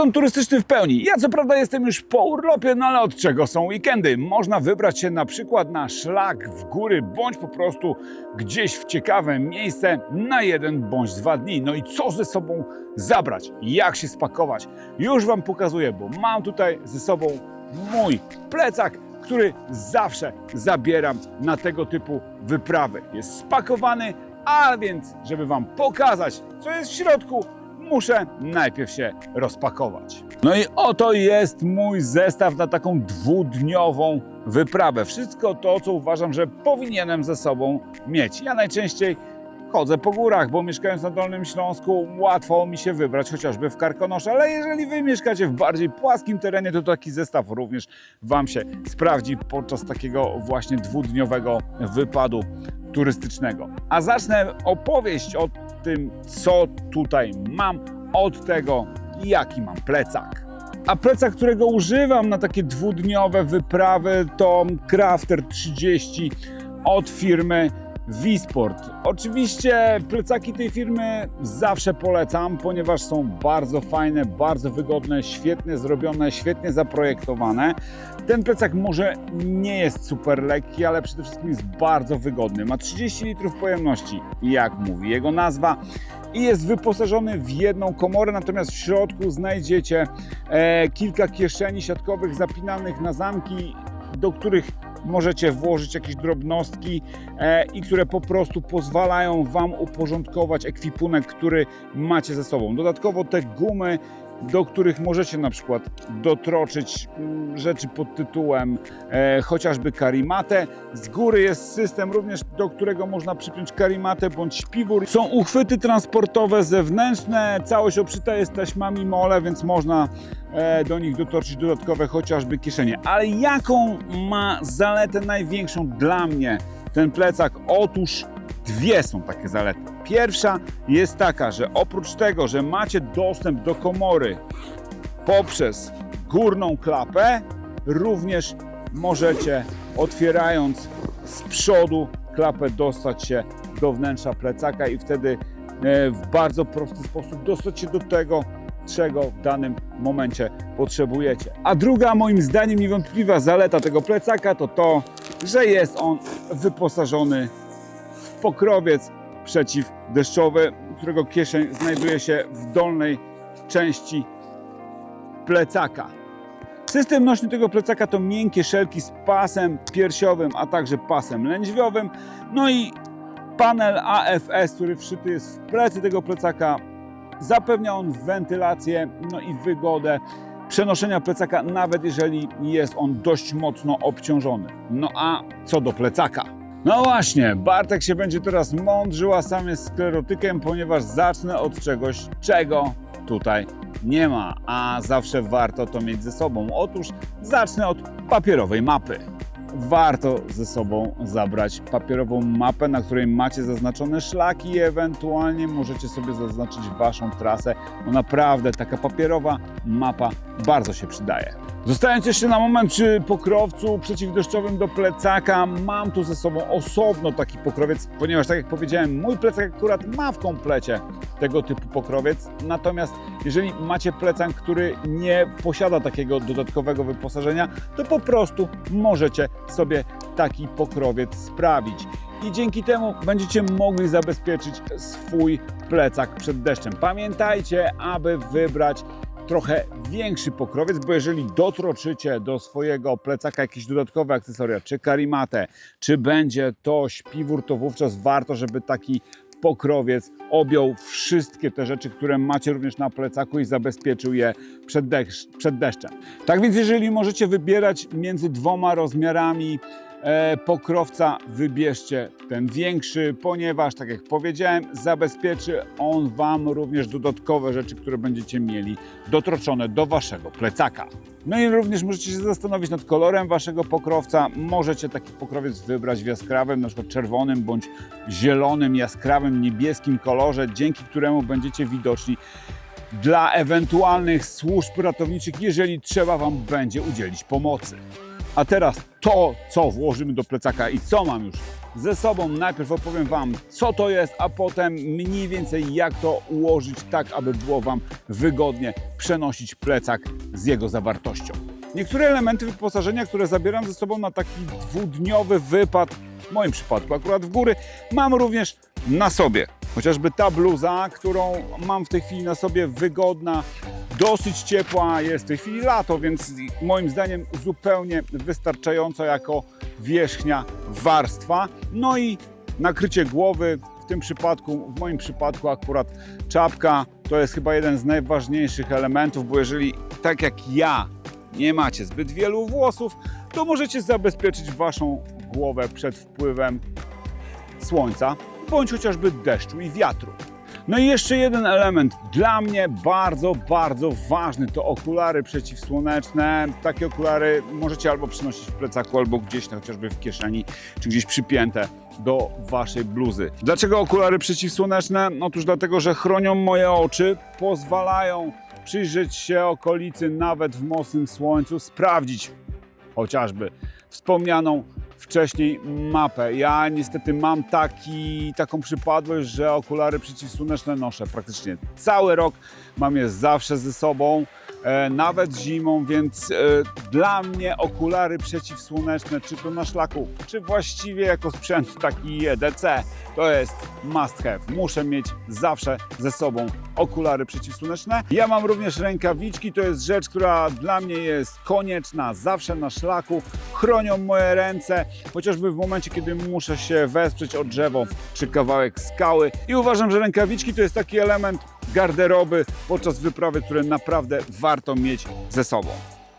Sezon turystyczny w pełni. Ja co prawda jestem już po urlopie, no ale od czego są weekendy? Można wybrać się na przykład na szlak w góry, bądź po prostu gdzieś w ciekawe miejsce na jeden bądź dwa dni. No i co ze sobą zabrać? Jak się spakować? Już Wam pokazuję, bo mam tutaj ze sobą mój plecak, który zawsze zabieram na tego typu wyprawy. Jest spakowany, a więc, żeby Wam pokazać, co jest w środku, muszę najpierw się rozpakować. No i oto jest mój zestaw na taką dwudniową wyprawę. Wszystko to, co uważam, że powinienem ze sobą mieć. Ja najczęściej chodzę po górach, bo mieszkając na Dolnym Śląsku łatwo mi się wybrać chociażby w Karkonosz, ale jeżeli wy mieszkacie w bardziej płaskim terenie, to taki zestaw również Wam się sprawdzi podczas takiego właśnie dwudniowego wypadu turystycznego. A zacznę opowieść o tym, co tutaj mam, od tego, jaki mam plecak. A plecak, którego używam na takie dwudniowe wyprawy, to Crafter 30 od firmy Wisport. Oczywiście plecaki tej firmy zawsze polecam, ponieważ są bardzo fajne, bardzo wygodne, świetnie zrobione, świetnie zaprojektowane. Ten plecak może nie jest super lekki, ale przede wszystkim jest bardzo wygodny. Ma 30 litrów pojemności, jak mówi jego nazwa, i jest wyposażony w jedną komorę, natomiast w środku znajdziecie e, kilka kieszeni siatkowych zapinanych na zamki, do których możecie włożyć jakieś drobnostki e, i które po prostu pozwalają Wam uporządkować ekwipunek, który macie ze sobą. Dodatkowo te gumy do których możecie na przykład dotroczyć mm, rzeczy pod tytułem e, chociażby karimatę. Z góry jest system również, do którego można przypiąć karimatę bądź śpiwór. Są uchwyty transportowe zewnętrzne, całość obszyta jest taśmami mole, więc można e, do nich dotoczyć dodatkowe chociażby kieszenie. Ale jaką ma zaletę największą dla mnie ten plecak? Otóż Dwie są takie zalety. Pierwsza jest taka, że oprócz tego, że macie dostęp do komory poprzez górną klapę, również możecie otwierając z przodu klapę dostać się do wnętrza plecaka i wtedy e, w bardzo prosty sposób dostać się do tego, czego w danym momencie potrzebujecie. A druga, moim zdaniem, niewątpliwa zaleta tego plecaka to to, że jest on wyposażony pokrowiec przeciwdeszczowy, którego kieszeń znajduje się w dolnej części plecaka. System nośny tego plecaka to miękkie szelki z pasem piersiowym, a także pasem lędźwiowym. No i panel AFS, który wszyty jest w plecy tego plecaka, zapewnia on wentylację no i wygodę przenoszenia plecaka, nawet jeżeli jest on dość mocno obciążony. No a co do plecaka? No właśnie, Bartek się będzie teraz mądrzył, a sam jest sklerotykiem, ponieważ zacznę od czegoś, czego tutaj nie ma, a zawsze warto to mieć ze sobą. Otóż zacznę od papierowej mapy. Warto ze sobą zabrać papierową mapę, na której macie zaznaczone szlaki i ewentualnie możecie sobie zaznaczyć Waszą trasę. No naprawdę taka papierowa mapa bardzo się przydaje. Zostając jeszcze na moment przy pokrowcu przeciwdeszczowym do plecaka, mam tu ze sobą osobno taki pokrowiec, ponieważ tak jak powiedziałem, mój plecak akurat ma w komplecie tego typu pokrowiec. Natomiast jeżeli macie plecak, który nie posiada takiego dodatkowego wyposażenia, to po prostu możecie sobie taki pokrowiec sprawić. I dzięki temu będziecie mogli zabezpieczyć swój plecak przed deszczem. Pamiętajcie, aby wybrać trochę większy pokrowiec, bo jeżeli dotroczycie do swojego plecaka jakieś dodatkowe akcesoria, czy karimatę, czy będzie to śpiwór, to wówczas warto, żeby taki pokrowiec objął wszystkie te rzeczy, które macie również na plecaku i zabezpieczył je przed, deszcz, przed deszczem. Tak więc jeżeli możecie wybierać między dwoma rozmiarami pokrowca, wybierzcie ten większy, ponieważ tak jak powiedziałem, zabezpieczy on Wam również dodatkowe rzeczy, które będziecie mieli dotroczone do Waszego plecaka. No i również możecie się zastanowić nad kolorem Waszego pokrowca. Możecie taki pokrowiec wybrać w jaskrawym, na przykład czerwonym bądź zielonym, jaskrawym, niebieskim kolorze, dzięki któremu będziecie widoczni dla ewentualnych służb ratowniczych, jeżeli trzeba Wam będzie udzielić pomocy. A teraz to, co włożymy do plecaka i co mam już ze sobą. Najpierw opowiem Wam, co to jest, a potem mniej więcej jak to ułożyć tak, aby było Wam wygodnie przenosić plecak z jego zawartością. Niektóre elementy wyposażenia, które zabieram ze sobą na taki dwudniowy wypad, w moim przypadku akurat w góry, mam również na sobie. Chociażby ta bluza, którą mam w tej chwili na sobie, wygodna, dosyć ciepła, jest w tej chwili lato, więc moim zdaniem zupełnie wystarczająco jako wierzchnia warstwa. No i nakrycie głowy, w tym przypadku, w moim przypadku akurat czapka to jest chyba jeden z najważniejszych elementów, bo jeżeli tak jak ja nie macie zbyt wielu włosów, to możecie zabezpieczyć waszą głowę przed wpływem słońca, bądź chociażby deszczu i wiatru. No i jeszcze jeden element, dla mnie bardzo, bardzo ważny, to okulary przeciwsłoneczne. Takie okulary możecie albo przynosić w plecaku, albo gdzieś chociażby w kieszeni, czy gdzieś przypięte do waszej bluzy. Dlaczego okulary przeciwsłoneczne? Otóż dlatego, że chronią moje oczy, pozwalają przyjrzeć się okolicy nawet w mocnym słońcu, sprawdzić chociażby wspomnianą wcześniej mapę. Ja niestety mam taki, taką przypadłość, że okulary przeciwsłoneczne noszę praktycznie cały rok. Mam je zawsze ze sobą, nawet zimą, więc e, dla mnie okulary przeciwsłoneczne, czy to na szlaku, czy właściwie jako sprzęt taki EDC, to jest must have. Muszę mieć zawsze ze sobą okulary przeciwsłoneczne. Ja mam również rękawiczki, to jest rzecz, która dla mnie jest konieczna zawsze na szlaku. Chronią moje ręce, chociażby w momencie, kiedy muszę się wesprzeć o drzewo czy kawałek skały. I uważam, że rękawiczki to jest taki element garderoby podczas wyprawy, które naprawdę warto mieć ze sobą.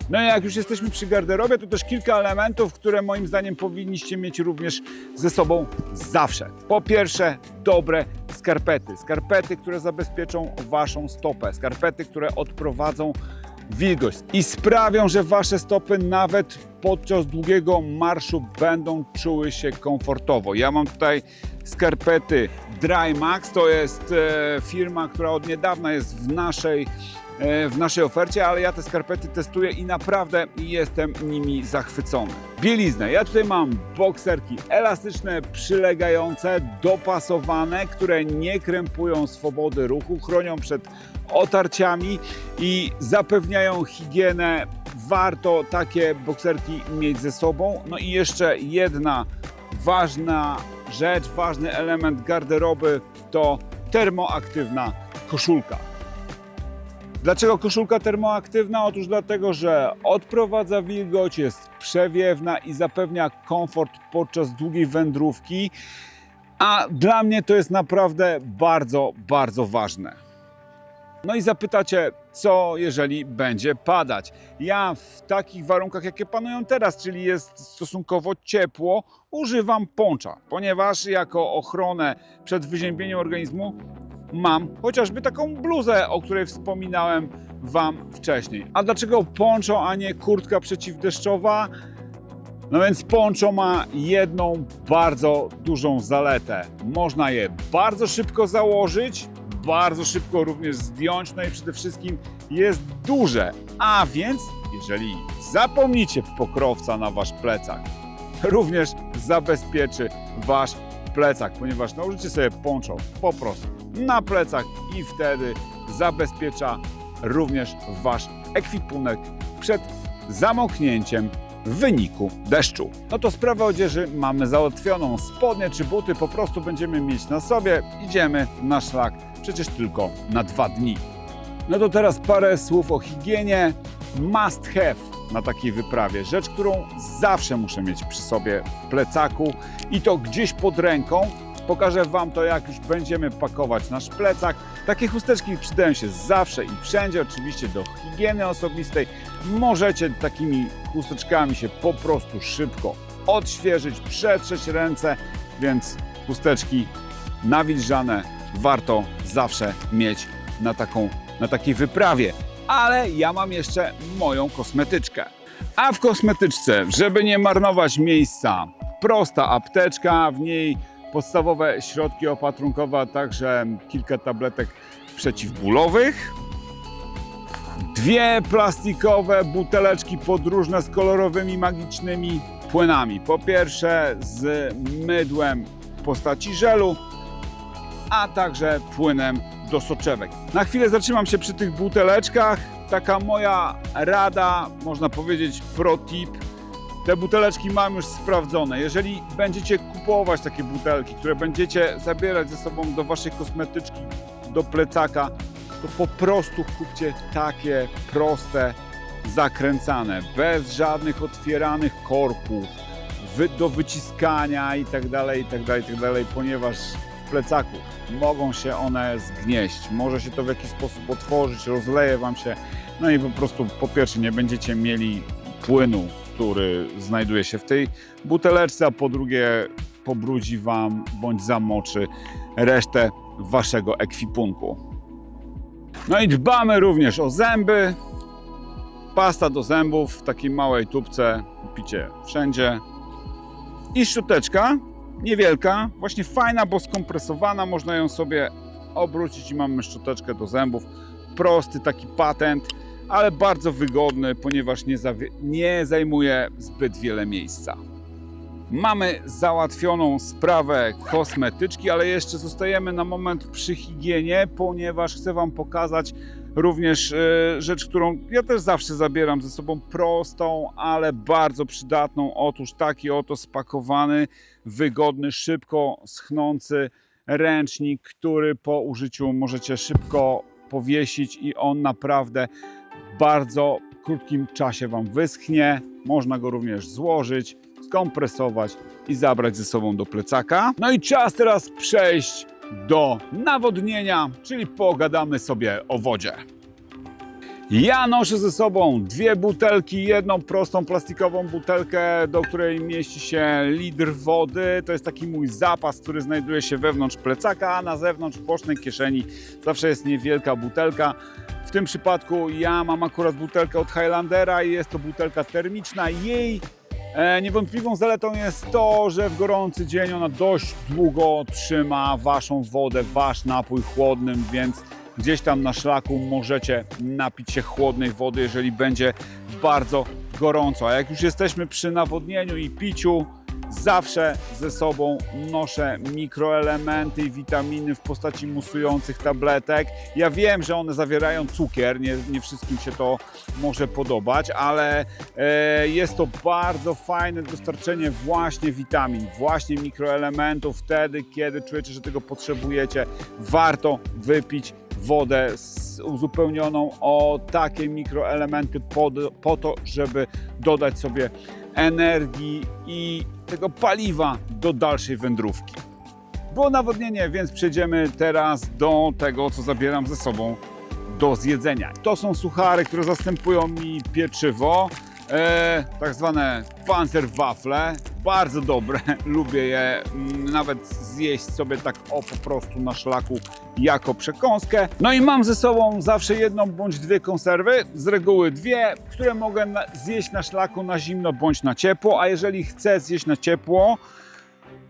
No i jak już jesteśmy przy garderobie, to też kilka elementów, które moim zdaniem powinniście mieć również ze sobą zawsze. Po pierwsze, dobre skarpety. Skarpety, które zabezpieczą waszą stopę. Skarpety, które odprowadzą wilgoć i sprawią, że wasze stopy nawet podczas długiego marszu będą czuły się komfortowo. Ja mam tutaj skarpety Dry Max, to jest e, firma, która od niedawna jest w naszej e, w naszej ofercie, ale ja te skarpety testuję i naprawdę jestem nimi zachwycony. Bieliznę. Ja tutaj mam bokserki elastyczne, przylegające, dopasowane, które nie krępują swobody ruchu, chronią przed otarciami i zapewniają higienę. Warto takie bokserki mieć ze sobą. No i jeszcze jedna ważna rzecz, ważny element garderoby to termoaktywna koszulka. Dlaczego koszulka termoaktywna? Otóż dlatego, że odprowadza wilgoć, jest przewiewna i zapewnia komfort podczas długiej wędrówki. A dla mnie to jest naprawdę bardzo, bardzo ważne. No i zapytacie, co jeżeli będzie padać? Ja w takich warunkach, jakie panują teraz, czyli jest stosunkowo ciepło, używam poncza, ponieważ jako ochronę przed wyziębieniem organizmu mam chociażby taką bluzę, o której wspominałem Wam wcześniej. A dlaczego poncho, a nie kurtka przeciwdeszczowa? No więc poncho ma jedną bardzo dużą zaletę. Można je bardzo szybko założyć, bardzo szybko również zdjąć, no i przede wszystkim jest duże. A więc, jeżeli zapomnicie pokrowca na wasz plecak, również zabezpieczy wasz plecak, ponieważ nałożycie sobie poncho po prostu na plecak i wtedy zabezpiecza również wasz ekwipunek przed zamoknięciem w wyniku deszczu. No to sprawę odzieży mamy załatwioną. Spodnie czy buty po prostu będziemy mieć na sobie. Idziemy na szlak przecież tylko na dwa dni. No to teraz parę słów o higienie. Must have na takiej wyprawie. Rzecz, którą zawsze muszę mieć przy sobie w plecaku i to gdzieś pod ręką. Pokażę Wam to, jak już będziemy pakować nasz plecak. Takie chusteczki przydają się zawsze i wszędzie, oczywiście do higieny osobistej. Możecie takimi chusteczkami się po prostu szybko odświeżyć, przetrzeć ręce, więc chusteczki nawilżane warto zawsze mieć na, taką, na takiej wyprawie. Ale ja mam jeszcze moją kosmetyczkę. A w kosmetyczce, żeby nie marnować miejsca, prosta apteczka, w niej podstawowe środki opatrunkowe, a także kilka tabletek przeciwbólowych. Dwie plastikowe buteleczki podróżne z kolorowymi, magicznymi płynami. Po pierwsze z mydłem w postaci żelu, a także płynem do soczewek. Na chwilę zatrzymam się przy tych buteleczkach. Taka moja rada, można powiedzieć pro tip. Te buteleczki mam już sprawdzone. Jeżeli będziecie kupować takie butelki, które będziecie zabierać ze sobą do waszej kosmetyczki, do plecaka, to po prostu kupcie takie proste, zakręcane, bez żadnych otwieranych korków, wy, do wyciskania i tak dalej, i tak dalej, i tak dalej, ponieważ w plecaku mogą się one zgnieść, może się to w jakiś sposób otworzyć, rozleje Wam się, no i po prostu po pierwsze nie będziecie mieli płynu, który znajduje się w tej buteleczce, a po drugie pobrudzi Wam bądź zamoczy resztę Waszego ekwipunku. No i dbamy również o zęby. Pasta do zębów w takiej małej tubce kupicie wszędzie. I szczoteczka, niewielka, właśnie fajna, bo skompresowana, można ją sobie obrócić i mamy szczoteczkę do zębów. Prosty taki patent, ale bardzo wygodny, ponieważ nie, nie zajmuje zbyt wiele miejsca. Mamy załatwioną sprawę kosmetyczki, ale jeszcze zostajemy na moment przy higienie, ponieważ chcę Wam pokazać również e, rzecz, którą ja też zawsze zabieram ze sobą prostą, ale bardzo przydatną. Otóż taki oto spakowany, wygodny, szybko schnący ręcznik, który po użyciu możecie szybko powiesić i on naprawdę bardzo krótkim czasie Wam wyschnie. Można go również złożyć, skompresować i zabrać ze sobą do plecaka. No i czas teraz przejść do nawodnienia, czyli pogadamy sobie o wodzie. Ja noszę ze sobą dwie butelki, jedną prostą plastikową butelkę, do której mieści się litr wody. To jest taki mój zapas, który znajduje się wewnątrz plecaka, a na zewnątrz w bocznej kieszeni zawsze jest niewielka butelka. W tym przypadku ja mam akurat butelkę od Highlandera i jest to butelka termiczna. Jej E, niewątpliwą zaletą jest to, że w gorący dzień ona dość długo trzyma waszą wodę, wasz napój chłodnym, więc gdzieś tam na szlaku możecie napić się chłodnej wody, jeżeli będzie bardzo gorąco. A jak już jesteśmy przy nawodnieniu i piciu, zawsze ze sobą noszę mikroelementy i witaminy w postaci musujących tabletek. Ja wiem, że one zawierają cukier, nie, nie wszystkim się to może podobać, ale e, jest to bardzo fajne dostarczenie właśnie witamin, właśnie mikroelementów wtedy, kiedy czujecie, że tego potrzebujecie. Warto wypić wodę uzupełnioną o takie mikroelementy po, po to, żeby dodać sobie energii i tego paliwa do dalszej wędrówki. Było nawodnienie, więc przejdziemy teraz do tego, co zabieram ze sobą do zjedzenia. To są suchary, które zastępują mi pieczywo, e, tak zwane panzerwafle. Bardzo dobre, lubię je mm, nawet zjeść sobie tak o po prostu na szlaku jako przekąskę. No i mam ze sobą zawsze jedną bądź dwie konserwy, z reguły dwie, które mogę zjeść na szlaku na zimno bądź na ciepło, a jeżeli chcę zjeść na ciepło,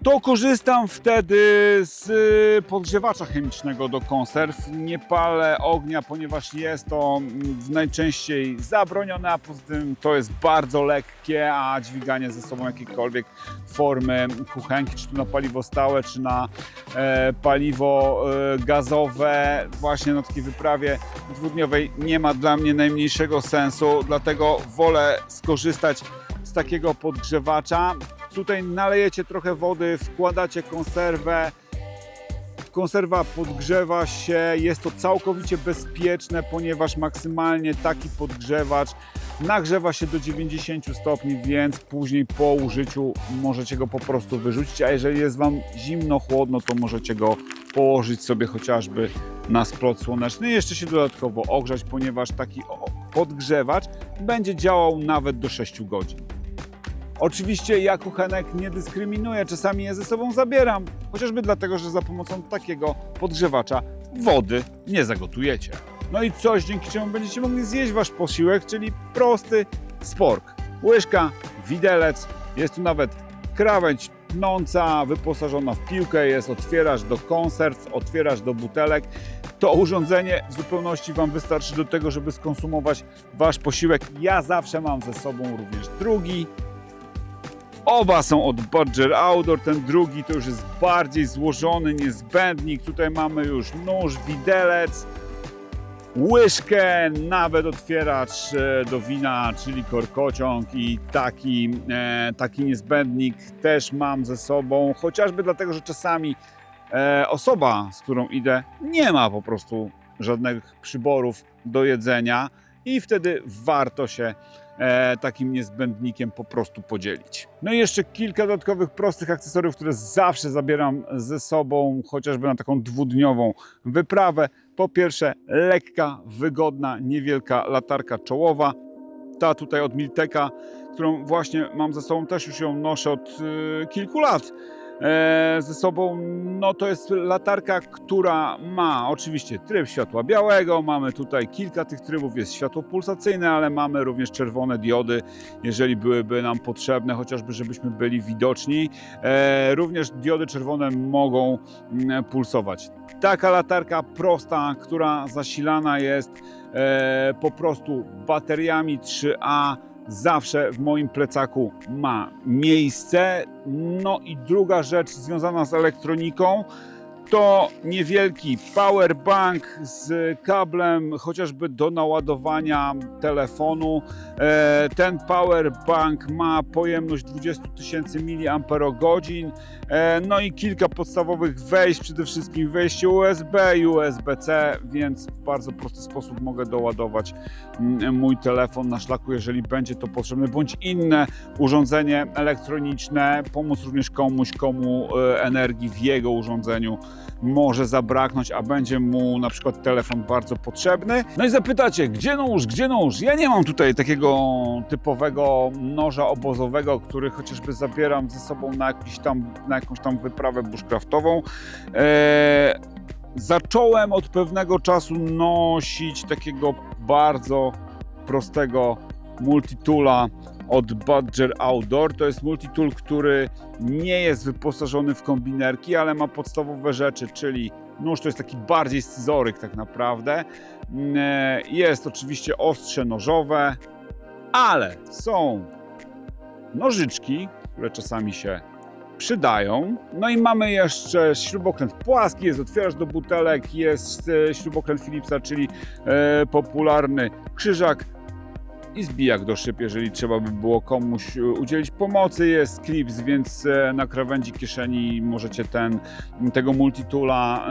to korzystam wtedy z y, podgrzewacza chemicznego do konserw. Nie palę ognia, ponieważ jest to mm, najczęściej zabronione, a poza tym to jest bardzo lekkie, a dźwiganie ze sobą jakiejkolwiek formy kuchenki, czy to na paliwo stałe, czy na e, paliwo e, gazowe, właśnie na takiej wyprawie dwudniowej nie ma dla mnie najmniejszego sensu, dlatego wolę skorzystać z takiego podgrzewacza. Tutaj nalejecie trochę wody, wkładacie konserwę. Konserwa podgrzewa się, jest to całkowicie bezpieczne, ponieważ maksymalnie taki podgrzewacz nagrzewa się do 90 stopni, więc później po użyciu możecie go po prostu wyrzucić, a jeżeli jest Wam zimno, chłodno, to możecie go położyć sobie chociażby na splot słoneczny i jeszcze się dodatkowo ogrzać, ponieważ taki podgrzewacz będzie działał nawet do 6 godzin. Oczywiście ja kuchenek nie dyskryminuję, czasami je ze sobą zabieram, chociażby dlatego, że za pomocą takiego podgrzewacza wody nie zagotujecie. No i coś, dzięki czemu będziecie mogli zjeść wasz posiłek, czyli prosty spork. Łyżka, widelec, jest tu nawet krawędź pnąca, wyposażona w piłkę, jest otwieracz do konserw, otwieracz do butelek. To urządzenie w zupełności Wam wystarczy do tego, żeby skonsumować Wasz posiłek. Ja zawsze mam ze sobą również drugi. Oba są od Badger Outdoor. Ten drugi to już jest bardziej złożony niezbędnik. Tutaj mamy już nóż, widelec, łyżkę, nawet otwieracz e, do wina, czyli korkociąg i taki, e, taki niezbędnik też mam ze sobą, chociażby dlatego, że czasami e, osoba, z którą idę, nie ma po prostu żadnych przyborów do jedzenia i wtedy warto się takim niezbędnikiem po prostu podzielić. No i jeszcze kilka dodatkowych prostych akcesoriów, które zawsze zabieram ze sobą, chociażby na taką dwudniową wyprawę. Po pierwsze, lekka, wygodna, niewielka latarka czołowa. Ta tutaj od Milteka, którą właśnie mam ze sobą, też już ją noszę od y, kilku lat e, ze sobą. No to jest latarka, która ma oczywiście tryb światła białego, mamy tutaj kilka tych trybów, jest światło pulsacyjne, ale mamy również czerwone diody, jeżeli byłyby nam potrzebne, chociażby żebyśmy byli widoczni. E, również diody czerwone mogą mm, pulsować. Taka latarka prosta, która zasilana jest e, po prostu bateriami 3A zawsze w moim plecaku ma miejsce. No i druga rzecz związana z elektroniką to niewielki power bank z kablem chociażby do naładowania telefonu. E, Ten power bank ma pojemność 20 tysięcy mAh. No i kilka podstawowych wejść, przede wszystkim wejście USB, USB-C, więc w bardzo prosty sposób mogę doładować mm, mój telefon na szlaku, jeżeli będzie to potrzebne, bądź inne urządzenie elektroniczne, pomóc również komuś, komu e, energii w jego urządzeniu może zabraknąć, a będzie mu na przykład telefon bardzo potrzebny. No i zapytacie, gdzie nóż, gdzie nóż? Ja nie mam tutaj takiego typowego noża obozowego, który chociażby zabieram ze sobą na, jakiś tam, na jakąś tam wyprawę bushcraftową. Eee, zacząłem od pewnego czasu nosić takiego bardzo prostego multitoola od Badger Outdoor. To jest multitool, który nie jest wyposażony w kombinerki, ale ma podstawowe rzeczy, czyli nóż to jest taki bardziej scyzoryk tak naprawdę. Mm, e, Jest oczywiście ostrze nożowe, ale są nożyczki, które czasami się przydają. No i mamy jeszcze śrubokręt płaski, jest otwieracz do butelek, jest e, śrubokręt Philipsa, czyli e, popularny krzyżak i zbijak do szyb, jeżeli trzeba by było komuś e, udzielić pomocy. Jest klips, więc e, na krawędzi kieszeni możecie ten, tego multitoola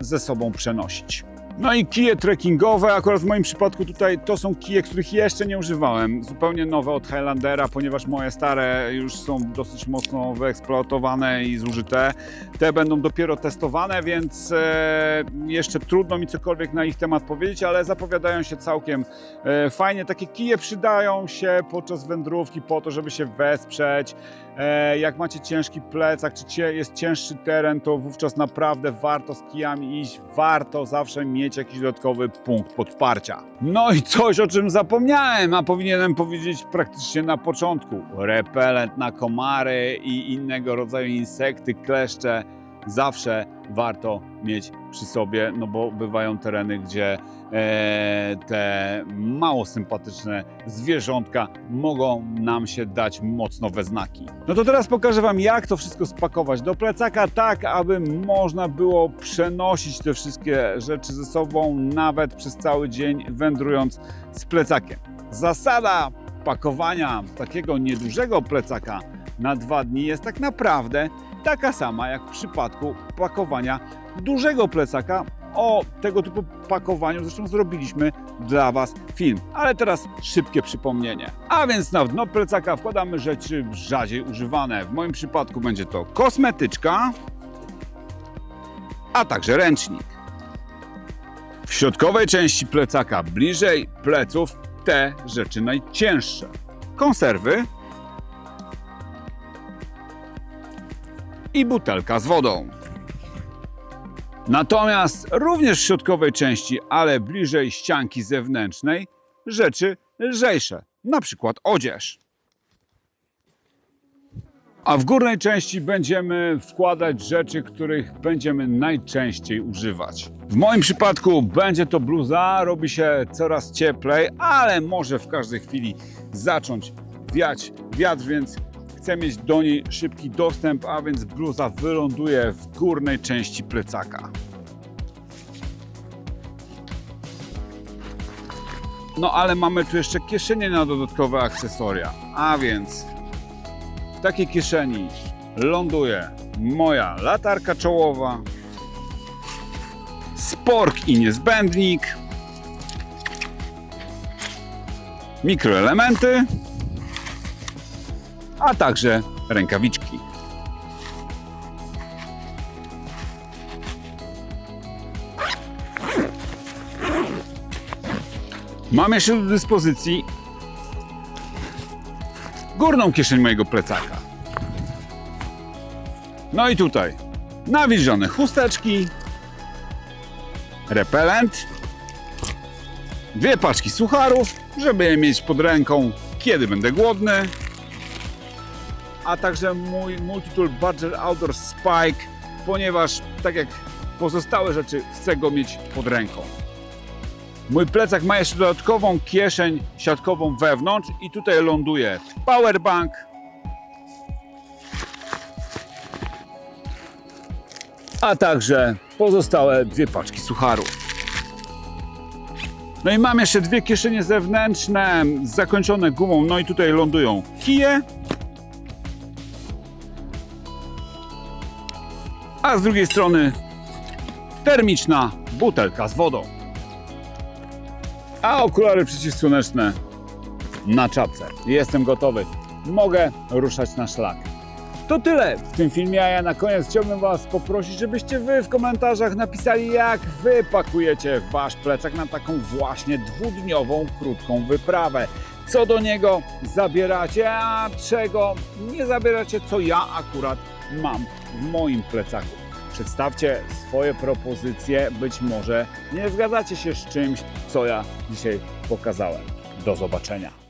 e, ze sobą przenosić. No i kije trekkingowe, akurat w moim przypadku tutaj to są kije, których jeszcze nie używałem. Zupełnie nowe od Highlandera, ponieważ moje stare już są dosyć mocno wyeksploatowane i zużyte. Te będą dopiero testowane, więc e, jeszcze trudno mi cokolwiek na ich temat powiedzieć, ale zapowiadają się całkiem e, fajnie. Takie kije przydają się podczas wędrówki po to, żeby się wesprzeć. E, jak macie ciężki plecak, czy jest cięższy teren, to wówczas naprawdę warto z kijami iść, warto zawsze mieć jakiś dodatkowy punkt podparcia. No i coś, o czym zapomniałem, a powinienem powiedzieć praktycznie na początku. Repelent na komary i innego rodzaju insekty, kleszcze zawsze warto mieć przy sobie, no bo bywają tereny, gdzie e, te mało sympatyczne zwierzątka mogą nam się dać mocno we znaki. No to teraz pokażę Wam, jak to wszystko spakować do plecaka, tak aby można było przenosić te wszystkie rzeczy ze sobą, nawet przez cały dzień wędrując z plecakiem. Zasada pakowania takiego niedużego plecaka na dwa dni jest tak naprawdę taka sama jak w przypadku pakowania dużego plecaka. O tego typu pakowaniu zresztą zrobiliśmy dla Was film. Ale teraz szybkie przypomnienie. A więc na dno plecaka wkładamy rzeczy rzadziej używane. W moim przypadku będzie to kosmetyczka, a także ręcznik. W środkowej części plecaka, bliżej pleców, te rzeczy najcięższe. Konserwy i butelka z wodą. Natomiast również w środkowej części, ale bliżej ścianki zewnętrznej, rzeczy lżejsze, na przykład odzież. A w górnej części będziemy wkładać rzeczy, których będziemy najczęściej używać. W moim przypadku będzie to bluza, robi się coraz cieplej, ale może w każdej chwili zacząć wiać wiatr, więc chcę mieć do niej szybki dostęp, a więc bluza wyląduje w górnej części plecaka. No ale mamy tu jeszcze kieszenie na dodatkowe akcesoria, a więc w takiej kieszeni ląduje moja latarka czołowa, spork i niezbędnik, mikroelementy, a także rękawiczki. Mam jeszcze do dyspozycji górną kieszeń mojego plecaka. No i tutaj nawilżone chusteczki, repelent, dwie paczki sucharów, żeby je mieć pod ręką, kiedy będę głodny, a także mój Multitool Badger Outdoor Spike, ponieważ tak jak pozostałe rzeczy chcę go mieć pod ręką. Mój plecak ma jeszcze dodatkową kieszeń siatkową wewnątrz i tutaj ląduje powerbank, a także pozostałe dwie paczki sucharów. No i mam jeszcze dwie kieszenie zewnętrzne zakończone gumą, no i tutaj lądują kije, a z drugiej strony termiczna butelka z wodą. A okulary przeciwsłoneczne na czapce. Jestem gotowy. Mogę ruszać na szlak. To tyle w tym filmie, a ja na koniec chciałbym Was poprosić, żebyście Wy w komentarzach napisali, jak Wy pakujecie Wasz plecak na taką właśnie dwudniową, krótką wyprawę. Co do niego zabieracie, a czego nie zabieracie, co ja akurat mam w moim plecaku. Przedstawcie swoje propozycje, być może nie zgadzacie się z czymś, co ja dzisiaj pokazałem. Do zobaczenia.